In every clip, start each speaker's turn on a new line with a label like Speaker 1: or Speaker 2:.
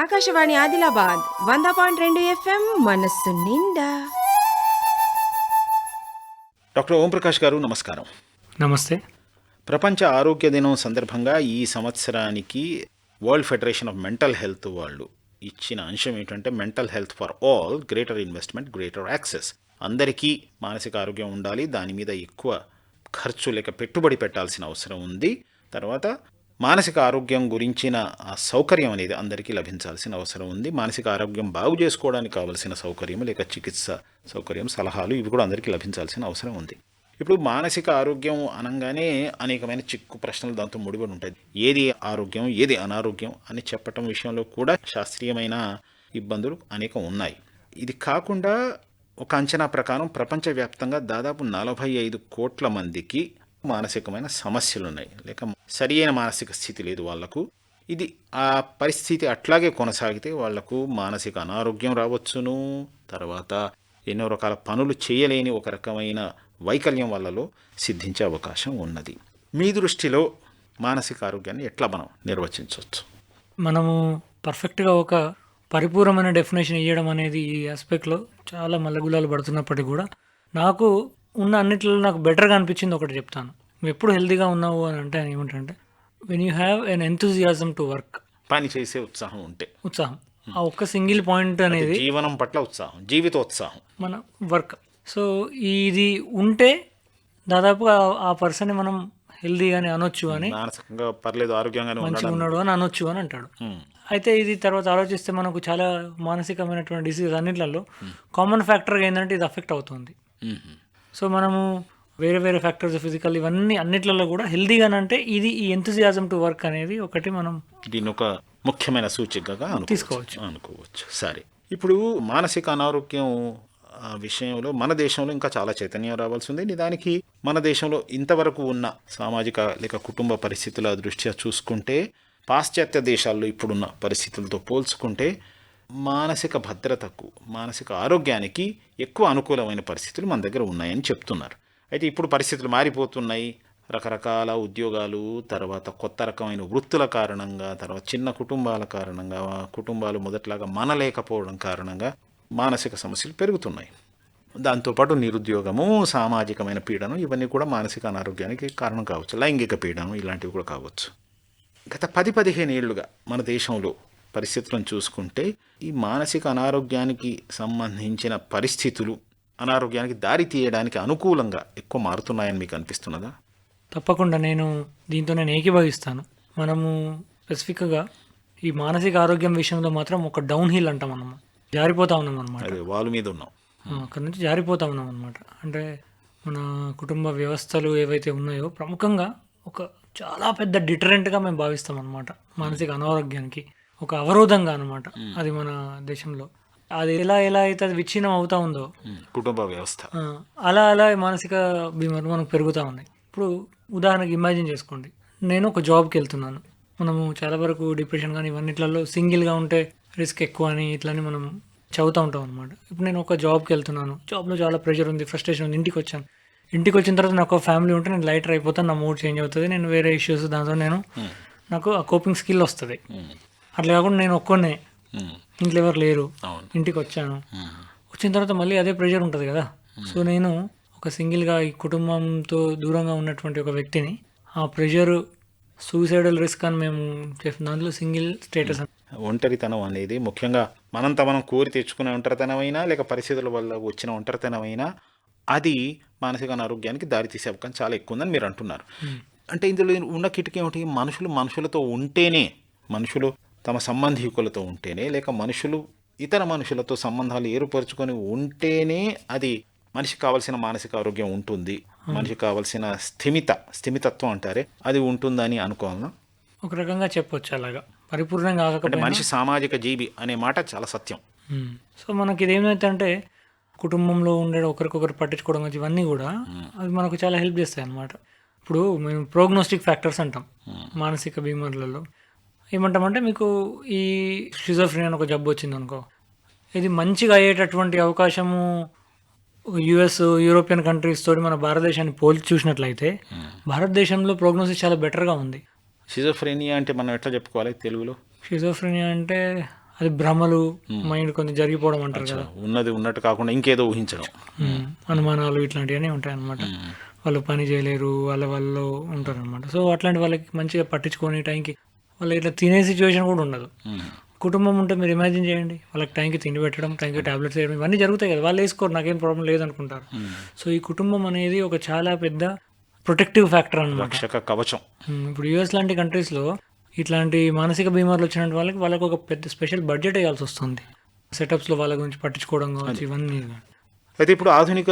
Speaker 1: ఆకాశవాణి ఆదిలాబాద్ వంద పాయింట్ రెండు ఎఫ్ఎం మనస్సు నిండా.
Speaker 2: డాక్టర్ ఓంప్రకాష్ గారు నమస్కారం.
Speaker 3: నమస్తే.
Speaker 2: ప్రపంచ ఆరోగ్య దినం సందర్భంగా ఈ సంవత్సరానికి World Federation of Mental Health వాళ్ళు ఇచ్చిన అంశం ఏంటంటే mental health for all greater investment greater access. అందరికీ మానసిక ఆరోగ్యం ఉండాలి దాని మీద ఎక్కువ ఖర్చు లేక పెట్టుబడి పెట్టాల్సిన అవసరం ఉంది. తర్వాత మానసిక ఆరోగ్యం గురించిన సౌకర్యం అనేది అందరికీ లభించాల్సిన అవసరం ఉంది. మానసిక ఆరోగ్యం బాగు చేసుకోవడానికి కావలసిన సౌకర్యం లేక చికిత్స సౌకర్యం సలహాలు ఇవి కూడా అందరికీ లభించాల్సిన అవసరం ఉంది. ఇప్పుడు మానసిక ఆరోగ్యం అనగానే అనేకమైన చిక్కు ప్రశ్నలు దాంతో ముడిపడి ఉంటాయి. ఏది ఆరోగ్యం ఏది అనారోగ్యం అని చెప్పటం విషయంలో కూడా శాస్త్రీయమైన ఇబ్బందులు అనేకం ఉన్నాయి. ఇది కాకుండా ఒక అంచనా ప్రకారం ప్రపంచవ్యాప్తంగా దాదాపు నలభై ఐదు కోట్ల మందికి మానసికమైన సమస్యలు ఉన్నాయి లేక సరి అయిన మానసిక స్థితి లేదు వాళ్ళకు. ఇది ఆ పరిస్థితి అట్లాగే కొనసాగితే వాళ్ళకు మానసిక అనారోగ్యం రావచ్చును. తర్వాత ఎన్నో రకాల పనులు చేయలేని ఒక రకమైన వైకల్యం వల్లలో సిద్ధించే అవకాశం ఉన్నది. మీ దృష్టిలో మానసిక ఆరోగ్యాన్ని ఎట్లా మనం నిర్వచించవచ్చు?
Speaker 3: మనము పర్ఫెక్ట్గా ఒక పరిపూర్ణమైన డెఫినేషన్ ఇవ్వడం అనేది ఈ ఆస్పెక్ట్లో చాలా మల్లగులాలు పడుతున్నప్పటికీ కూడా నాకు ఉన్న అన్నిటిలో నాకు బెటర్గా అనిపించింది ఒకటి చెప్తాను. నువ్వు ఎప్పుడు హెల్తీగా ఉన్నావు అని అంటే ఆయన ఏమంటారంటే when you have an enthusiasm to work
Speaker 2: పని చేసే ఉత్సాహం ఉంటే.
Speaker 3: ఉత్సాహం. ఆ ఒక్క సింగిల్ పాయింట్ అనేది
Speaker 2: జీవనం పట్ల ఉత్సాహం జీవితోత్సాహం.
Speaker 3: మన వర్క్ సో ఇది ఉంటే దాదాపు ఆ- పర్సన్ని మనం హెల్దీగానే అనొచ్చు అని
Speaker 2: మానసికంగా పర్లేదు ఆరోగ్యంగానే
Speaker 3: మంచిగా ఉన్నాడు అని అనొచ్చు అని అంటాడు.
Speaker 2: ఉమ్.
Speaker 3: అయితే ఇది తర్వాత ఆలోచిస్తే మనకు చాలా మానసికమైనటువంటి డిసీజ్ అన్నిట్లలో కామన్ ఫ్యాక్టర్గా ఏంటంటే ఇది అఫెక్ట్ అవుతుంది.
Speaker 2: ఉమ్.
Speaker 3: సో మనము వేరే వేరే ఫ్యాక్టర్స్ ఫిజికల్ ఇవన్నీ అన్నిట్లలో కూడా హెల్దీగానంటే ఇది ఈ ఎంతజియాజం టు వర్క్ అనేది ఒకటి మనం
Speaker 2: దీన్ని ఒక ముఖ్యమైన సూచికగా.
Speaker 3: తీసుకోవచ్చు.
Speaker 2: అనుకోవచ్చు సరే ఇప్పుడు మానసిక అనారోగ్యం విషయంలో మన దేశంలో ఇంకా చాలా చైతన్యం రావాల్సి ఉంది నిదానికి మన దేశంలో ఇంతవరకు ఉన్న సామాజిక లేక కుటుంబ పరిస్థితుల దృష్ట్యా చూసుకుంటే పాశ్చాత్య దేశాల్లో ఇప్పుడున్న పరిస్థితులతో పోల్చుకుంటే మానసిక భద్రతకు మానసిక ఆరోగ్యానికి ఎక్కువ అనుకూలమైన పరిస్థితులు మన దగ్గర ఉన్నాయని చెప్తున్నారు. అయితే ఇప్పుడు పరిస్థితులు మారిపోతున్నాయి. రకరకాల ఉద్యోగాలు తర్వాత కొత్త రకమైన వృత్తుల కారణంగా తర్వాత చిన్న కుటుంబాల కారణంగా కుటుంబాలు మొదట్లాగా మనలేకపోవడం కారణంగా మానసిక సమస్యలు పెరుగుతున్నాయి. దాంతోపాటు నిరుద్యోగము సామాజికమైన పీడనం ఇవన్నీ కూడా మానసిక అనారోగ్యానికి కారణం కావచ్చు. లైంగిక పీడనం ఇలాంటివి కూడా కావచ్చు. గత పది పదిహేను ఏళ్ళుగా మన దేశంలో పరిస్థితులను చూసుకుంటే ఈ మానసిక అనారోగ్యానికి సంబంధించిన పరిస్థితులు అనారోగ్యానికి దారి తీయడానికి అనుకూలంగా ఎక్కువ మారుతున్నాయని మీకు అనిపిస్తున్నదా?
Speaker 3: తప్పకుండా నేను దీంతో నేను ఏకీభవిస్తాను. మనము స్పెసిఫిక్గా ఈ మానసిక ఆరోగ్యం విషయంలో మాత్రం ఒక డౌన్ హిల్ అంటాం మనము జారిపోతా ఉన్నాం అనమాట
Speaker 2: వాళ్ళ మీద ఉన్నాం.
Speaker 3: అక్కడ నుంచి జారిపోతా ఉన్నాం అనమాట అంటే మన కుటుంబ వ్యవస్థలు ఏవైతే ఉన్నాయో ప్రముఖంగా ఒక చాలా పెద్ద డిటరెంట్గా మేము భావిస్తాం అనమాట మానసిక అనారోగ్యానికి. ఒక అవరోధంగా అనమాట అది మన దేశంలో. అది ఎలా ఎలా అయితే అది విచ్ఛిన్నం అవుతా ఉందో.
Speaker 2: కుటుంబ వ్యవస్థ.
Speaker 3: అలా అలా మానసిక బీమారు మనకు పెరుగుతూ ఉన్నాయి. ఇప్పుడు ఉదాహరణకి ఇమాజిన్ చేసుకోండి. నేను ఒక జాబ్కి వెళ్తున్నాను. మనము చాలా వరకు డిప్రెషన్ కానీ ఇవన్నిట్లలో సింగిల్గా ఉంటే రిస్క్ ఎక్కువ అని ఇట్లని మనం చదువుతూ ఉంటాం అనమాట ఇప్పుడు నేను ఒక జాబ్కి వెళ్తున్నాను. జాబ్లో చాలా ప్రెషర్ ఉంది ఫ్రస్ట్రేషన్ ఉంది. ఇంటికి వచ్చాను. ఇంటికి వచ్చిన తర్వాత నాకు ఒక ఫ్యామిలీ ఉంటే నేను లైటర్ అయిపోతాను నా మూడ్ చేంజ్ అవుతుంది. నేను వేరే ఇష్యూస్ దాంతో నేను నాకు ఆ కోపింగ్ స్కిల్ వస్తుంది. అట్లా కాకుండా నేను ఒక్కనే. ఇంట్లో ఎవరు లేరు. ఇంటికి వచ్చాను. వచ్చిన తర్వాత మళ్ళీ అదే ప్రెషర్ ఉంటుంది కదా. సో నేను ఒక సింగిల్గా ఈ కుటుంబంతో దూరంగా ఉన్నటువంటి ఒక వ్యక్తిని ఆ ప్రెషర్ సూసైడల్ రిస్క్ అని మేము చెప్పిన దాంట్లో సింగిల్ స్టేటస్
Speaker 2: ఒంటరితనం అనేది ముఖ్యంగా మనంత మనం కోరి తెచ్చుకునే ఒంటరితనమైనా లేక పరిస్థితుల వల్ల వచ్చిన ఒంటరితనమైనా అది మానసిక అనారోగ్యానికి దారితీసే అవకాశం చాలా ఎక్కువ ఉందని మీరు అంటున్నారు. అంటే ఇందులో ఉన్న కిటికీ ఏమిటి? మనుషులు మనుషులతో ఉంటేనే మనుషులు తమ సంబంధీకులతో ఉంటేనే లేక మనుషులు ఇతర మనుషులతో సంబంధాలు ఏర్పరచుకొని ఉంటేనే అది మనిషికి కావాల్సిన మానసిక ఆరోగ్యం ఉంటుంది. మనిషికి కావాల్సిన స్థిమిత స్థిమితత్వం అంటారే అది ఉంటుందని అనుకోవాలన్నా
Speaker 3: ఒక రకంగా చెప్పొచ్చు అలాగా. పరిపూర్ణంగా
Speaker 2: అంటే
Speaker 3: కాకపోయినా
Speaker 2: మనిషి సామాజిక జీవి అనే మాట చాలా సత్యం.
Speaker 3: సో మనకి ఇది ఏమైతే కుటుంబంలో ఉండే ఒకరికొకరు పట్టించుకోవడం ఇవన్నీ కూడా అవి మనకు చాలా హెల్ప్ చేస్తాయి అన్నమాట. ఇప్పుడు మేము ప్రోగ్నోస్టిక్ ఫ్యాక్టర్స్ అంటాం. మానసిక బీమార్లలో. ఏమంటామంటే మీకు ఈ షిజోఫ్రీనియా అని ఒక జబ్బు వచ్చింది అనుకో ఇది మంచిగా అయ్యేటటువంటి అవకాశము యుఎస్ యూరోపియన్ కంట్రీస్ తోటి మన భారతదేశాన్ని పోల్చి చూసినట్లయితే భారతదేశంలో ప్రోగ్నోసిస్ చాలా బెటర్గా ఉంది.
Speaker 2: షిజోఫ్రేనియా అంటే మనం ఎట్లా చెప్పుకోవాలి తెలుగులో?
Speaker 3: షిజోఫ్రీనియా అంటే అది భ్రమలు మైండ్ కొంచెం జరిగిపోవడం అంటారు కదా.
Speaker 2: ఉన్నది ఉన్నట్టు కాకుండా ఇంకేదో ఊహించడం.
Speaker 3: ఉమ్, అనుమానాలు ఇట్లాంటివన్నీ ఉంటాయి అనమాట వాళ్ళు పని చేయలేరు వాళ్ళ వాళ్ళు ఉంటారు అనమాట సో అట్లాంటి వాళ్ళకి మంచిగా పట్టించుకొని టైంకి వాళ్ళు ఇట్లా తినే సిచ్యువేషన్ కూడా ఉండదు. కుటుంబం ఉంటే మీరు ఇమాజిన్ చేయండి. వాళ్ళకి టైంకి తిండి పెట్టడం టైంకి టాబ్లెట్స్ వేయడం ఇవన్నీ జరుగుతాయి కదా. వాళ్ళు వేసుకోరు నాకేం ప్రాబ్లం లేదనుకుంటారు. సో ఈ కుటుంబం అనేది ఒక చాలా పెద్ద ప్రొటెక్టివ్ ఫ్యాక్టర్ అనమాట
Speaker 2: కవచం.
Speaker 3: ఇప్పుడు యుఎస్ లాంటి కంట్రీస్లో ఇట్లాంటి మానసిక బీమార్లు వచ్చిన వాళ్ళకి వాళ్ళకి ఒక పెద్ద స్పెషల్ బడ్జెట్ వేయాల్సి వస్తుంది. సెటప్స్లో వాళ్ళ గురించి పట్టించుకోవడం కావచ్చు ఇవన్నీ.
Speaker 2: అయితే ఇప్పుడు ఆధునిక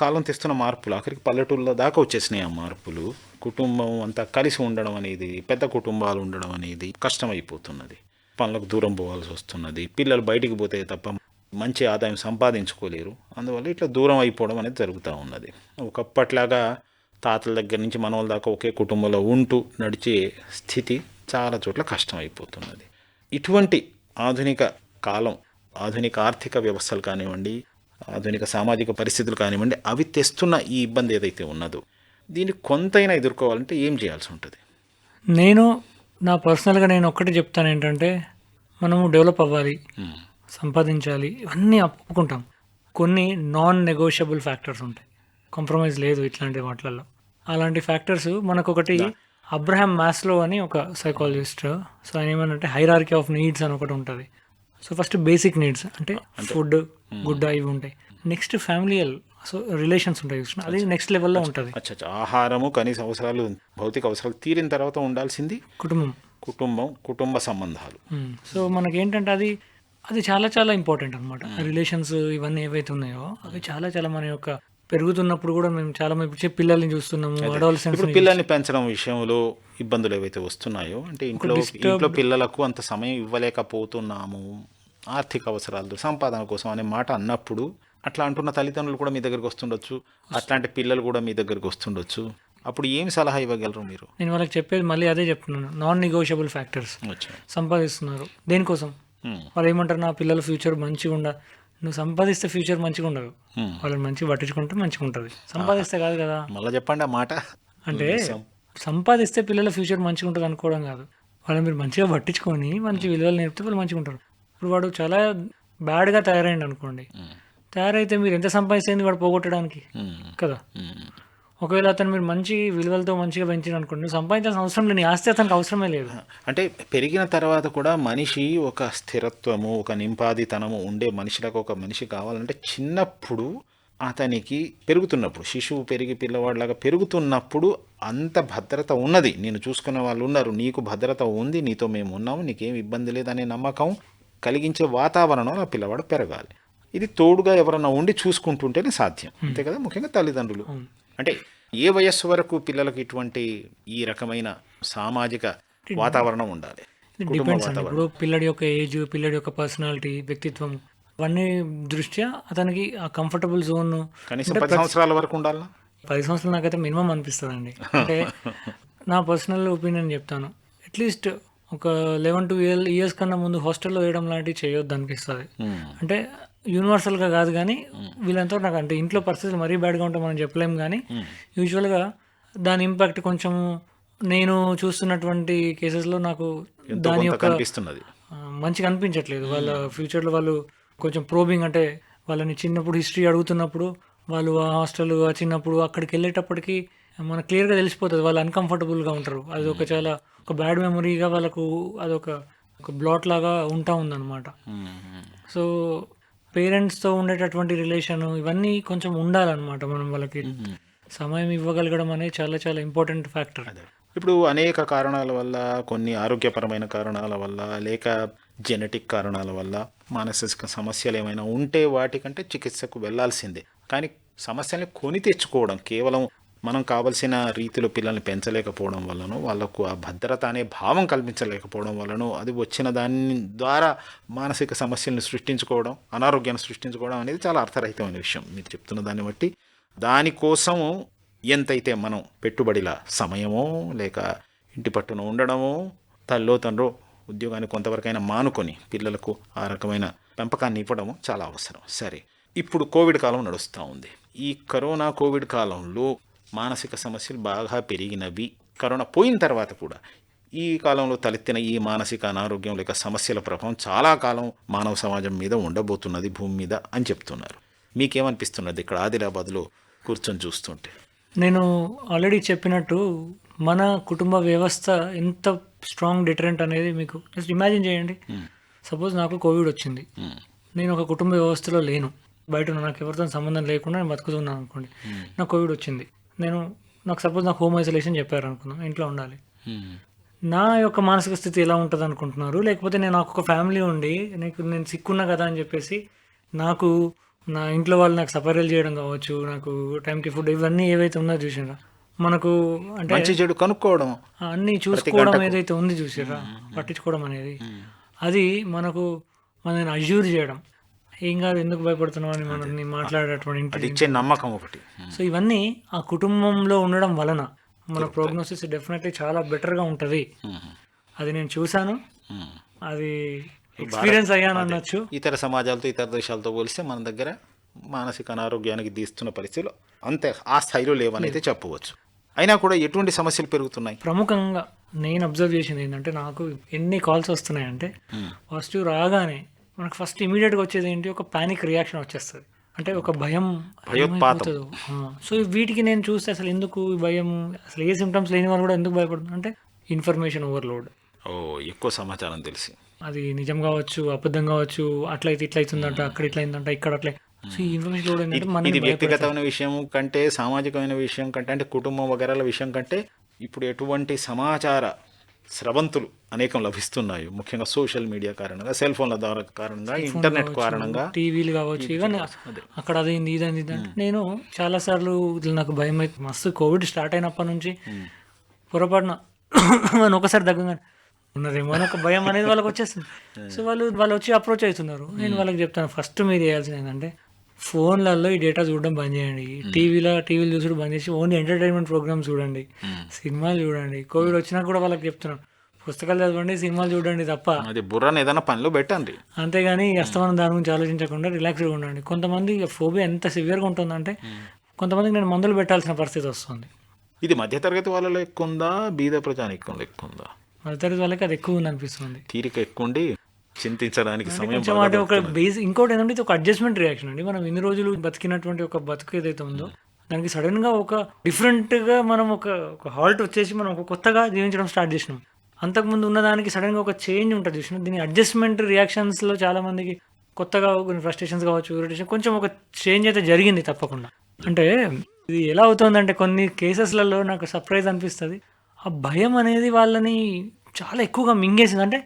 Speaker 2: కాలం తెస్తున్న మార్పులు ఆఖరికి పల్లెటూళ్ళ దాకా వచ్చేసినాయి ఆ మార్పులు. కుటుంబం అంతా కలిసి ఉండడం అనేది పెద్ద కుటుంబాలు ఉండడం అనేది కష్టమైపోతున్నది. పనులకు దూరం పోవాల్సి వస్తున్నది. పిల్లలు బయటికి పోతే తప్ప మంచి ఆదాయం సంపాదించుకోలేరు. అందువల్ల ఇట్లా దూరం అయిపోవడం అనేది జరుగుతూ ఉన్నది. ఒకప్పట్లాగా తాతల దగ్గర నుంచి మనవల దాకా ఒకే కుటుంబంలో ఉంటూ నడిచే స్థితి చాలా చోట్ల కష్టమైపోతున్నది. ఇటువంటి ఆధునిక కాలం ఆధునిక ఆర్థిక వ్యవస్థలు కానివ్వండి ఆధునిక సామాజిక పరిస్థితులు కానివ్వండి అవి తెస్తున్న ఈ ఇబ్బంది ఏదైతే ఉన్నదో దీన్ని కొంతైనా ఎదుర్కోవాలంటే ఏం చేయాల్సి ఉంటుంది?
Speaker 3: నేను నా పర్సనల్గా నేను ఒక్కటి చెప్తాను ఏంటంటే మనము డెవలప్ అవ్వాలి సంపాదించాలి ఇవన్నీ ఒప్పుకుంటాం. కొన్ని నాన్ నెగోషియబుల్ ఫ్యాక్టర్స్ ఉంటాయి. కాంప్రమైజ్ లేదు ఇట్లాంటి వాటిలలో అలాంటి ఫ్యాక్టర్స్ మనకు ఒకటి అబ్రహాం మ్యాస్లో అని ఒక సైకాలజిస్ట్ సో ఆయన ఏమనంటే హైరార్కీ ఆఫ్ నీడ్స్ అని ఒకటి ఉంటుంది. సో ఫస్ట్ బేసిక్ నీడ్స్ అంటే ఫుడ్ గుడ్ ఇవి ఉంటాయి. నెక్స్ట్ ఫ్యామిలియల్ సో రిలేషన్స్ ఉంటాయి చూసినా. అది నెక్స్ట్ లెవెల్లో ఉంటుంది.
Speaker 2: ఆహారము కనీస అవసరాలు భౌతిక అవసరాలు తీరిన తర్వాత ఉండాల్సింది
Speaker 3: కుటుంబం.
Speaker 2: కుటుంబం కుటుంబ సంబంధాలు.
Speaker 3: సో మనకి ఏంటంటే అది అది చాలా చాలా ఇంపార్టెంట్ అనమాట రిలేషన్స్ ఇవన్నీ ఏవైతే ఉన్నాయో అవి చాలా చాలా మన యొక్క పెరుగుతున్నప్పుడు కూడా మేము చాలా మంది పిల్లల్ని చూస్తున్నాము
Speaker 2: ఇప్పుడు పిల్లల్ని పెంచడం విషయంలో ఇబ్బందులు ఏవైతే వస్తున్నాయో అంటే ఇంట్లో ఇంట్లో పిల్లలకు అంత సమయం ఇవ్వలేకపోతున్నాము. ఆర్థిక అవసరాలు సంపాదన కోసం అనే మాట అన్నప్పుడు అట్లా అంటున్న తల్లిదండ్రులు కూడా మీ దగ్గరికి వస్తుండొచ్చు. అట్లాంటి పిల్లలు కూడా మీ దగ్గరికి వస్తుండొచ్చు. అప్పుడు ఏం సలహా ఇవ్వగలరు మీరు?
Speaker 3: నేను వాళ్ళకి చెప్పేది మళ్ళీ అదే చెప్తున్నాను. Non negotiable factors. సంపాదిస్తున్నారు. దేనికోసం. వాళ్ళు ఏమంటారు? నా పిల్లల ఫ్యూచర్ మంచిగా ఉండ నువ్వు సంపాదిస్తే ఫ్యూచర్ మంచిగా ఉండదు. వాళ్ళని మంచిగా పట్టించుకుంటే మంచిగా ఉంటుంది. సంపాదిస్తే కాదు కదా.
Speaker 2: మళ్ళా చెప్పండి ఆ మాట.
Speaker 3: అంటే సంపాదిస్తే పిల్లల ఫ్యూచర్ మంచిగా ఉంటుంది అనుకోవడం కాదు. వాళ్ళని మీరు మంచిగా పట్టించుకొని మంచి విలువలు నేర్పితే వాళ్ళు మంచిగా ఉంటారు. ఇప్పుడు వాడు చాలా బ్యాడ్గా తయారైంది అనుకోండి. తయారైతే మీరు ఎంత సంపాదిస్తుంది వాడు పోగొట్టడానికి. కదా. ఒకవేళ అతను మీరు మంచి విలువలతో మంచిగా పెంచిన అనుకోండి సంపాదించాల్సిన అవసరం లేని ఆస్తి అతనికి అవసరమే లేదు.
Speaker 2: అంటే పెరిగిన తర్వాత కూడా మనిషి ఒక స్థిరత్వము ఒక నింపాదితనము ఉండే మనిషిలకు ఒక మనిషి కావాలంటే చిన్నప్పుడు అతనికి పెరుగుతున్నప్పుడు శిశువు పెరిగి పిల్లవాడిలాగా పెరుగుతున్నప్పుడు అంత భద్రత ఉన్నది. నేను చూసుకునే వాళ్ళు ఉన్నారు నీకు భద్రత ఉంది నీతో మేము ఉన్నాము నీకేం ఇబ్బంది లేదనే నమ్మకం కలిగించే వాతావరణం ఆ పిల్లవాడు పెరగాలి. ఇది తోడుగా ఎవరన్నా ఉండి చూసుకుంటుంటేనే సాధ్యం. అంతే కదా? ముఖ్యంగా తల్లిదండ్రులు. అంటే ఏ వయస్సు వరకు పిల్లలకు ఇటువంటి ఈ రకమైన సామాజిక వాతావరణం ఉండాలి?
Speaker 3: ఇప్పుడు పిల్లడి యొక్క ఏజ్ పిల్లడి యొక్క పర్సనాలిటీ వ్యక్తిత్వం అవన్నీ దృష్ట్యా అతనికి ఆ కంఫర్టబుల్ జోన్
Speaker 2: కనీసం పది సంవత్సరాల వరకు ఉండాలా?
Speaker 3: పది సంవత్సరాలు నాకైతే మినిమం అనిపిస్తుంది అండి అంటే నా పర్సనల్ ఒపీనియన్ చెప్తాను. అట్లీస్ట్ ఒక లెవెన్ టు ఇయర్ ఇయర్స్ కన్నా ముందు హాస్టల్లో వేయడం లాంటివి చేయొద్దు అనిపిస్తుంది. అంటే యూనివర్సల్గా కాదు కానీ వీళ్ళంతా నాకు అంటే ఇంట్లో పరిస్థితులు మరీ బ్యాడ్గా ఉంటే మనం చెప్పలేం కానీ యూజువల్గా దాని ఇంపాక్ట్ కొంచెం నేను చూస్తున్నటువంటి కేసెస్లో నాకు దాని యొక్క మంచిగా అనిపించట్లేదు వాళ్ళ ఫ్యూచర్లో వాళ్ళు కొంచెం ప్రోబింగ్ అంటే వాళ్ళని చిన్నప్పుడు హిస్టరీ అడుగుతున్నప్పుడు వాళ్ళు ఆ హాస్టల్ చిన్నప్పుడు అక్కడికి వెళ్ళేటప్పటికి మనకు క్లియర్గా తెలిసిపోతుంది వాళ్ళు అన్కంఫర్టబుల్గా ఉంటారు. అది ఒక చాలా ఒక బ్యాడ్ మెమరీగా వాళ్ళకు అదొక ఒక బ్లాట్ లాగా ఉంటా ఉందన్నమాట. సో పేరెంట్స్తో ఉండేటటువంటి రిలేషన్ ఇవన్నీ కొంచెం ఉండాలన్నమాట మనం వాళ్ళకి. సమయం ఇవ్వగలగడం అనేది చాలా చాలా ఇంపార్టెంట్ ఫ్యాక్టర్
Speaker 2: ఇప్పుడు అనేక కారణాల వల్ల కొన్ని ఆరోగ్యపరమైన కారణాల వల్ల లేక జెనెటిక్ కారణాల వల్ల మానసిక సమస్యలు ఏమైనా ఉంటే వాటికంటే చికిత్సకు వెళ్ళాల్సిందే కానీ సమస్యల్ని కొని తెచ్చుకోవడం కేవలం మనం కావలసిన రీతిలో పిల్లల్ని పెంచలేకపోవడం వల్లనో వాళ్ళకు ఆ భద్రత అనే భావం కల్పించలేకపోవడం వల్లనో అది వచ్చిన దాని ద్వారా మానసిక సమస్యలను సృష్టించుకోవడం అనారోగ్యాన్ని సృష్టించుకోవడం అనేది చాలా అర్థరహితమైన విషయం. మీరు చెప్తున్న దాన్ని బట్టి దానికోసము ఎంతైతే మనం పెట్టుబడిల సమయమో లేక ఇంటి పట్టున ఉండడమో తల్లో తండ్రో ఉద్యోగాన్ని కొంతవరకైనా మానుకొని పిల్లలకు ఆ రకమైన పెంపకాన్ని ఇవ్వడము చాలా అవసరం. సరే ఇప్పుడు కోవిడ్ కాలం నడుస్తూ ఉంది. ఈ కరోనా కోవిడ్ కాలంలో మానసిక సమస్యలు బాగా పెరిగినవి. కరోనా పోయిన తర్వాత కూడా ఈ కాలంలో తలెత్తిన ఈ మానసిక అనారోగ్యం లేక సమస్యల ప్రభావం చాలా కాలం మానవ సమాజం మీద ఉండబోతున్నది భూమి మీద అని చెప్తున్నారు. మీకేమనిపిస్తున్నది ఇక్కడ ఆదిలాబాద్లో కూర్చొని చూస్తుంటే?
Speaker 3: నేను ఆల్రెడీ చెప్పినట్టు మన కుటుంబ వ్యవస్థ ఎంత స్ట్రాంగ్ డిటరెంట్ అనేది మీకు జస్ట్ ఇమాజిన్ చేయండి. సపోజ్ నాకు కోవిడ్ వచ్చింది. నేను ఒక కుటుంబ వ్యవస్థలో లేను. బయట నాకు ఎవరితో సంబంధం లేకుండా నేను బతుకుతున్నాను అనుకోండి. నాకు కోవిడ్ వచ్చింది. నేను నాకు సపోజ్ నాకు హోమ్ ఐసోలేషన్ చెప్పారు అనుకుందాం ఇంట్లో ఉండాలి. నా యొక్క మానసిక స్థితి ఎలా ఉంటుంది అనుకుంటున్నారు లేకపోతే నేను నాకు ఒక ఫ్యామిలీ ఉండి నీకు నేను సిక్కున్నా కదా అని చెప్పేసి నాకు నా ఇంట్లో వాళ్ళు నాకు సపరేట్ చేయడం కావచ్చు నాకు టైంకి ఫుడ్ ఇవన్నీ ఏవైతే ఉన్నాయో చూసిరా మనకు అంటే
Speaker 2: మంచి చెడు కనుక్కోవడం
Speaker 3: అన్నీ చూసుకోవడం ఏదైతే ఉంది చూసిరా పట్టించుకోవడం అనేది. అది మనకు మనని అజ్యూర్ చేయడం. ఏం కాదు ఎందుకు భయపడుతున్నావు అని మనల్ని మాట్లాడేటువంటి
Speaker 2: అది ఇచ్చే నమ్మకం ఒకటి.
Speaker 3: సో ఇవన్నీ ఆ కుటుంబంలో ఉండడం వలన మన ప్రోగ్నోసిస్ డెఫినెట్లీ చాలా బెటర్గా ఉంటుంది.
Speaker 2: మ్మ్.
Speaker 3: అది నేను చూశాను.
Speaker 2: మ్మ్.
Speaker 3: అది ఎక్స్పీరియన్స్ అయ్యాను అనొచ్చు.
Speaker 2: ఇతర సమాజాలతో ఇతర దేశాలతో పోలిస్తే మన దగ్గర మానసిక అనారోగ్యానికి తీస్తున్న పరిస్థితులు అంతే ఆ స్థాయిలో లేవని అయితే చెప్పవచ్చు. అయినా కూడా ఎటువంటి సమస్యలు పెరుగుతున్నాయి?
Speaker 3: ప్రముఖంగా నేను అబ్జర్వ్ చేసింది ఏంటంటే నాకు ఎన్ని కాల్స్ వస్తున్నాయంటే ఫస్ట్ రాగానే మనకు ఫస్ట్ ఇమీడియట్గా వచ్చేది ఏంటి? ఒక పానిక్ రియాక్షన్ వచ్చేస్తుంది. అంటే ఒక భయం
Speaker 2: భయోత్పాతం.
Speaker 3: ఆ, సో వీటికి నేను చూస్తే అసలు ఎందుకు భయం? అసలు ఏ సిమ్టమ్స్ లేని వాళ్ళు కూడా ఎందుకు భయపడుతున్నారు? అంటే ఇన్ఫర్మేషన్ ఓవర్లోడ్
Speaker 2: ఓ ఎక్కువ సమాచారం తెలిసి.
Speaker 3: అది నిజం కావచ్చు అబద్ధం కావచ్చు అట్లయితే ఇట్లా అవుతుందంట అక్కడ ఇట్లా అయిందంట ఇక్కడ అట్లా. సో ఈ ఇన్ఫర్మేషన్ లోడ్ ఏంటంటే మనం
Speaker 2: ఇది వ్యక్తిగతమైన విషయం కంటే సామాజికమైన విషయం కంటే అంటే కుటుంబం వగేరాల విషయం కంటే ఇప్పుడు ఎటువంటి సమాచార స్రవంతులు అనేకం లభిస్తున్నాయి. ముఖ్యంగా సోషల్ మీడియా కారణంగా సెల్ ఫోన్ల ద్వారా కారణంగా ఇంటర్నెట్ కారణంగా.
Speaker 3: టీవీలు కావచ్చు ఈవెన్ అక్కడ ఇదైంది ఇదంటే నేను చాలా సార్లు ఇట్లా నాకు భయం అయితే మస్తు కోవిడ్ స్టార్ట్ అయినప్పటి నుంచి పొరపాటున అని ఒకసారి దగ్గరగా ఉన్నారేమో అని ఒక భయం అనేది వాళ్ళకి వచ్చేస్తుంది సో వాళ్ళు వాళ్ళు వచ్చి అప్రోచ్ అవుతున్నారు. నేను వాళ్ళకి చెప్తాను ఫస్ట్ మీరు చేయాల్సింది ఏంటంటే ఫోన్లలో ఈ డేటా చూడడం బంద్ చేయండి. టీవీలో టీవీలు చూసడం బంద్ చేసి ఓన్లీ ఎంటర్టైన్మెంట్ ప్రోగ్రామ్స్ చూడండి. సినిమాలు చూడండి. కోవిడ్ వచ్చినా కూడా వాళ్ళకి చెప్తున్నాను. పుస్తకాలు చదవండి సినిమాలు చూడండి తప్ప.
Speaker 2: అది బుర్రను ఏదైనా పనిలో పెట్టండి.
Speaker 3: అంతేగాని అస్తమానం దాని గురించి ఆలోచించకుండా రిలాక్స్గా ఉండండి. కొంతమంది ఫోబియా ఎంత సివియర్గా ఉంటుందంటే కొంతమందికి నేను మందులు పెట్టాల్సిన పరిస్థితి వస్తుంది.
Speaker 2: ఇది మధ్యతరగతి వాళ్ళలో ఎక్కువ ఉందా బీద ప్రజానికంలో ఎక్కువ ఉందా
Speaker 3: మధ్యతరగతి వాళ్ళకి అది ఎక్కువ ఉంది అనిపిస్తుంది
Speaker 2: తీరిక ఎక్కువ ఉండి చింతించడానికి సమయం
Speaker 3: ఒక బేస్ ఇంకోటి ఏంటంటే ఇది ఒక అడ్జస్ట్మెంట్ రియాక్షన్ అండి. మనం ఇన్ని రోజులు బతికినటువంటి ఒక బతుకు ఏదైతే ఉందో దానికి సడన్గా ఒక డిఫరెంట్గా మనం ఒక ఒక హాల్ట్ వచ్చేసి మనం ఒక కొత్తగా జీవించడం స్టార్ట్ చేసినాం. అంతకుముందు ఉన్న దానికి సడన్గా ఒక చేంజ్ ఉంటుంది చూసిన. దీని అడ్జస్ట్మెంట్ రియాక్షన్స్లో చాలా మందికి కొత్తగా కొన్ని ఫ్రస్ట్రేషన్స్ కావచ్చు ఇరిటేషన్ కొంచెం ఒక చేంజ్ అయితే జరిగింది తప్పకుండా. అంటే ఇది ఎలా అవుతుందంటే కొన్ని కేసెస్లలో నాకు సర్ప్రైజ్ అనిపిస్తుంది. ఆ భయం అనేది వాళ్ళని చాలా ఎక్కువగా మింగేసింది. అంటే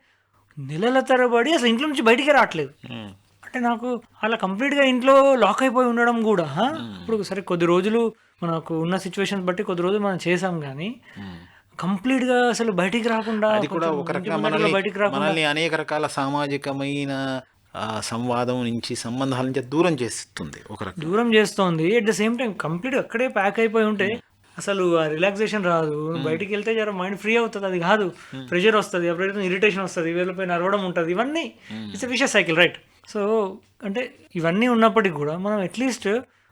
Speaker 3: నెలల తరబడి అసలు ఇంట్లో నుంచి బయటికి రావట్లేదు. అంటే నాకు అలా కంప్లీట్గా ఇంట్లో లాక్ అయిపోయి ఉండడం కూడా? ఇప్పుడు సరే కొద్ది రోజులు మనకు ఉన్న సిచ్యువేషన్ బట్టి కొద్ది రోజులు మనం చేసాం కానీ కంప్లీట్గా అసలు బయటికి రాకుండా
Speaker 2: అది కూడా ఒక రకంగా
Speaker 3: బయటికి రాకుండా
Speaker 2: మనల్ని అనేక రకాల సామాజికమైన సంవాదం నుంచి సంబంధాల నుంచి దూరం చేస్తుంది ఒక రకంగా.
Speaker 3: దూరం చేస్తోంది. At the same time complete అక్కడే ప్యాక్ అయిపోయి ఉంటే అసలు ఆ రిలాక్సేషన్ రాదు. బయటికి వెళ్తే జర మైండ్ ఫ్రీ అవుతుంది. అది కాదు. ప్రెషర్ వస్తుంది. ఎప్పుడైతే ఇరిటేషన్ వస్తుంది. వీళ్ళపై నడవడం ఉంటుంది. ఇవన్నీ ఇట్స్ విషయ సైకిల్ రైట్ సో అంటే ఇవన్నీ ఉన్నప్పటికీ కూడా మనం అట్లీస్ట్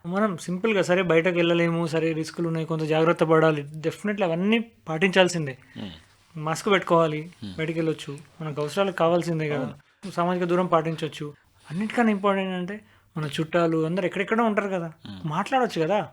Speaker 3: మనం సింపుల్గా సరే బయటకు వెళ్ళలేము సరే రిస్కులు ఉన్నాయి కొంత జాగ్రత్త పడాలి. డెఫినెట్లీ అవన్నీ పాటించాల్సిందే. మాస్క్ పెట్టుకోవాలి. బయటికి వెళ్ళొచ్చు మనకు అవసరాలకు కావాల్సిందే కదా. సామాజిక దూరం పాటించవచ్చు అన్నిటికన్నా ఇంపార్టెంట్ అంటే మన చుట్టాలు అందరు ఎక్కడెక్కడో ఉంటారు కదా. మాట్లాడొచ్చు కదా.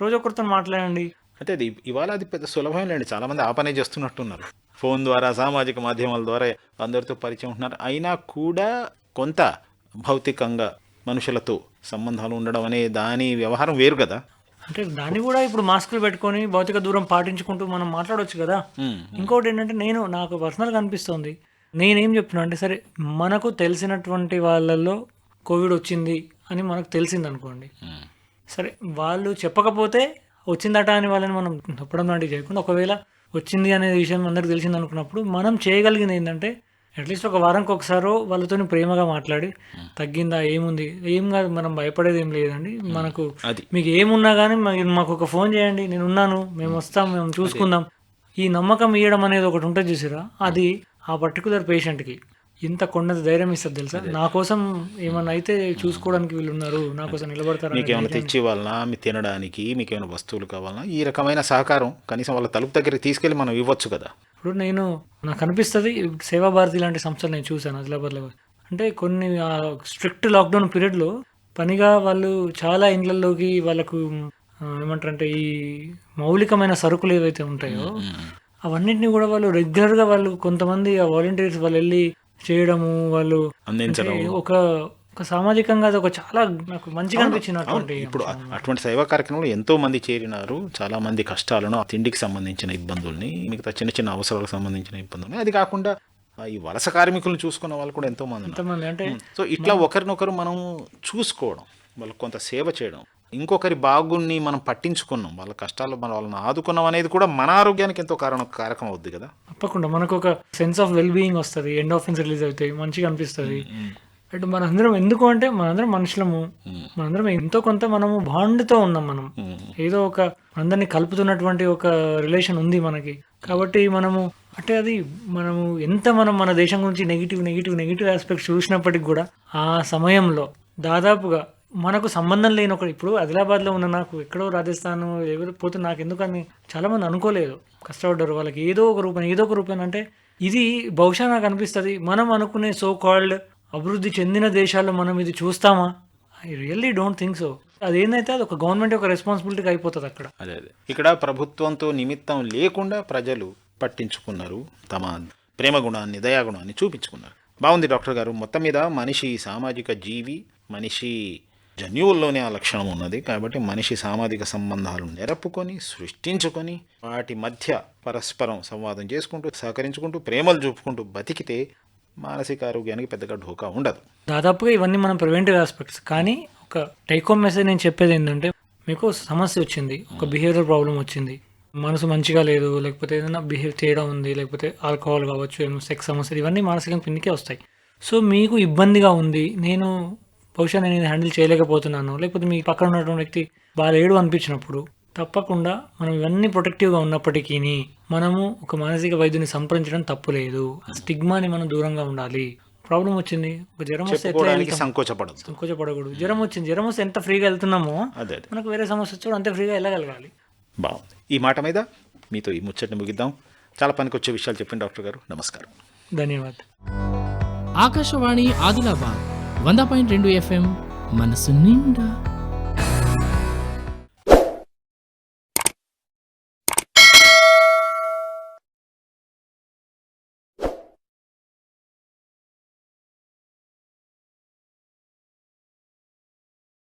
Speaker 3: రోజు ఒకరితో మాట్లాడండి.
Speaker 2: అంటే అది ఇవాళ అది పెద్ద సులభం లేండి. చాలా మంది ఆ పనే చేస్తున్నట్టున్నారు. ఫోన్ ద్వారా సామాజిక మాధ్యమాల ద్వారా అందరితో పరిచయం ఉంటున్నారు. అయినా కూడా కొంత భౌతికంగా మనుషులతో సంబంధాలు ఉండడం అనే దాని వ్యవహారం వేరు కదా.
Speaker 3: అంటే దాన్ని కూడా ఇప్పుడు మాస్కులు పెట్టుకొని భౌతిక దూరం పాటించుకుంటూ మనం మాట్లాడొచ్చు కదా. ఇంకోటి ఏంటంటే నేను నాకు పర్సనల్గా అనిపిస్తుంది. నేనేం చెప్తున్నా అంటే సరే మనకు తెలిసినటువంటి వాళ్ళల్లో కోవిడ్ వచ్చింది అని మనకు తెలిసింది అనుకోండి. సరే వాళ్ళు చెప్పకపోతే వచ్చిందట అని వాళ్ళని మనం చెప్పడం లాంటివి చేయకుండా ఒకవేళ వచ్చింది అనే విషయం అందరికి తెలిసింది అనుకున్నప్పుడు మనం చేయగలిగింది ఏంటంటే అట్లీస్ట్ ఒక వారానికి ఒకసారో వాళ్ళతో ప్రేమగా మాట్లాడి తగ్గిందా ఏముంది ఏం కాదు మనం భయపడేది ఏం లేదండి. మనకు
Speaker 2: అది.
Speaker 3: మీకు ఏమున్నా కానీ మాకు ఒక ఫోన్ చేయండి నేను ఉన్నాను మేము వస్తాం మేము చూసుకుందాం. ఈ నమ్మకం ఇవ్వడం అనేది ఒకటి ఉంటుంది చూసిరా? అది ఆ పర్టికులర్ పేషెంట్కి. ఎంత కొండంత ధైర్యం ఇస్తుంది తెలుసా? నా కోసం ఏమన్నా అయితే చూసుకోవడానికి వీళ్ళు ఉన్నారు నా కోసం నిలబడతారు
Speaker 2: మీకు ఏమైనా తెచ్చి ఇవ్వాలన్నా మీ తినడానికి మీకు ఏమైనా వస్తువులు కావాలన్నా ఈ రకమైన సహకారం కనీసం వాళ్ళ తలుపు దగ్గరికి తీసుకెళ్ళి మనం ఇవ్వచ్చు కదా.
Speaker 3: ఇప్పుడు నేను నాకు అనిపిస్తుంది సేవా భారతి లాంటి సంస్థలు నేను చూశాను ఆదిలాబాద్లో. అంటే కొన్ని స్ట్రిక్ట్ లాక్డౌన్ పీరియడ్లో పనిగా వాళ్ళు చాలా ఇండ్లలోకి వాళ్ళకు ఏమంటారంటే ఈ మౌలికమైన సరుకులు ఏవైతే ఉంటాయో అవన్నిటిని కూడా వాళ్ళు రెగ్యులర్గా వాళ్ళు కొంతమంది ఆ వాలంటీర్స్ వాళ్ళు వెళ్ళి చేయడము వాళ్ళు
Speaker 2: అందించడం.
Speaker 3: ఒక ఒక సామాజికంగా అది ఒక చాలా నాకు మంచిగా అనిపించినటువంటి
Speaker 2: ఇప్పుడు అటువంటి సేవా కార్యక్రమంలో ఎంతో మంది చేరినారు. చాలా మంది కష్టాలను ఆ తిండికి సంబంధించిన ఇబ్బందుల్ని మిగతా చిన్న చిన్న అవసరాలకు సంబంధించిన ఇబ్బందుల్ని. అది కాకుండా ఈ వలస కార్మికులను చూసుకున్న వాళ్ళు కూడా ఎంతో మంది
Speaker 3: అంటే
Speaker 2: సో ఇట్లా ఒకరినొకరు మనం చూసుకోవడం వాళ్ళకి కొంత సేవ చేయడం ఇంకొకరి బాగుని మనం పట్టించుకున్నాం. వాళ్ళ కష్టాలు మన వాళ్ళని ఆదుకున్నాం అనేది కూడా మన ఆరోగ్యానికి ఎంతో కారణం కారకం అవుద్ది కదా.
Speaker 3: తప్పకుండా మనకు ఒక సెన్స్ ఆఫ్ వెల్ బీయింగ్ వస్తుంది ఎండ్ ఆఫ్ రిలీజ్ అవుతాయి మంచిగా అనిపిస్తుంది. అంటే మనందరం ఎందుకు అంటే మనందరం మనుషులము. మనందరం ఎంతో కొంత మనము బాండ్తో ఉన్నాం మనం. ఏదో ఒక అందరినీ కలుపుతున్నటువంటి ఒక రిలేషన్ ఉంది మనకి. కాబట్టి మనము అంటే అది మనము ఎంత మనం మన దేశం గురించి నెగిటివ్ నెగిటివ్ నెగిటివ్ ఆస్పెక్ట్స్ చూసినప్పటికి కూడా ఆ సమయంలో దాదాపుగా మనకు సంబంధం లేని ఒక ఇప్పుడు ఆదిలాబాద్లో ఉన్న నాకు ఎక్కడో రాజస్థాన్ ఎవరు పోతే నాకు ఎందుకని చాలా మంది అనుకోలేదు. కష్టపడ్డారు వాళ్ళకి. ఏదో ఒక రూపం ఏదో ఒక రూపం అంటే ఇది బహుశా నాకు అనిపిస్తుంది. మనం అనుకునే సో కాల్డ్ అభివృద్ధి చెందిన దేశాల్లో మనం ఇది చూస్తామా? I really don't think so అదేందైతే అది ఒక గవర్నమెంట్ యొక్క రెస్పాన్సిబిలిటీ అయిపోతుంది అక్కడ.
Speaker 2: అదే అదే. ఇక్కడ ప్రభుత్వంతో నిమిత్తం లేకుండా ప్రజలు పట్టించుకున్నారు తమ ప్రేమ గుణాన్ని దయాగుణాన్ని చూపించుకున్నారు. బాగుంది డాక్టర్ గారు. మొత్తం మీద మనిషి సామాజిక జీవి మనిషి జన్యువుల్లోనే ఆ లక్షణం ఉన్నది కాబట్టి మనిషి సామాజిక సంబంధాలు నెరపుకొని సృష్టించుకొని వాటి మధ్య పరస్పరం సంవాదం చేసుకుంటూ సహకరించుకుంటూ ప్రేమలు చూపుకుంటూ బతికితే మానసిక ఆరోగ్యానికి పెద్దగా ఢోకా ఉండదు.
Speaker 3: దాదాపుగా ఇవన్నీ మనం ప్రివెంటివ్ ఆస్పెక్ట్స్ కానీ ఒక టైకోమ్ మెసేజ్ నేను చెప్పేది ఏంటంటే మీకు సమస్య వచ్చింది ఒక బిహేవియర్ ప్రాబ్లం వచ్చింది మనసు మంచిగా లేదు లేకపోతే ఏదైనా బిహేవ్ చేయడం ఉంది లేకపోతే ఆల్కహాల్ కావచ్చు ఏమో సెక్స్ సమస్యలు ఇవన్నీ మానసికంగా కిందకే వస్తాయి. సో మీకు ఇబ్బందిగా ఉంది నేను బహుశా నేను ఇది హ్యాండిల్ చేయలేకపోతున్నాను. లేకపోతే మీ పక్కన ఉన్నటువంటి వ్యక్తి బాగా లేడు అనిపించినప్పుడు తప్పకుండా మనం ఇవన్నీ ప్రొటెక్టివ్గా ఉన్నప్పటికీ మనము ఒక మానసిక వైద్యుని సంప్రదించడం తప్పు లేదు. స్టిగ్మాని మనం దూరంగా ఉండాలి. ప్రాబ్లం వచ్చింది. ఒక జ్వరం వస్తే?
Speaker 2: సంకోచపడదు
Speaker 3: సంకోచపడకూడదు. జ్వరం వచ్చింది. జ్వరం వస్తే ఎంత ఫ్రీగా వెళ్తున్నామో మనకు వేరే సమస్య వచ్చి అంతే ఫ్రీగా వెళ్ళగలగాలి.
Speaker 2: బాగుంది. ఈ మాట మీద మీతో ఈ ముచ్చట్ని ముగిద్దాం. చాలా పనికొచ్చే విషయాలు చెప్పండి డాక్టర్ గారు. నమస్కారం.
Speaker 3: ధన్యవాదాలు.
Speaker 4: ఆకాశవాణి ఆదిలాబాద్. వంద పాయింట్ రెండు ఎఫ్ఎం మనసు నిండా.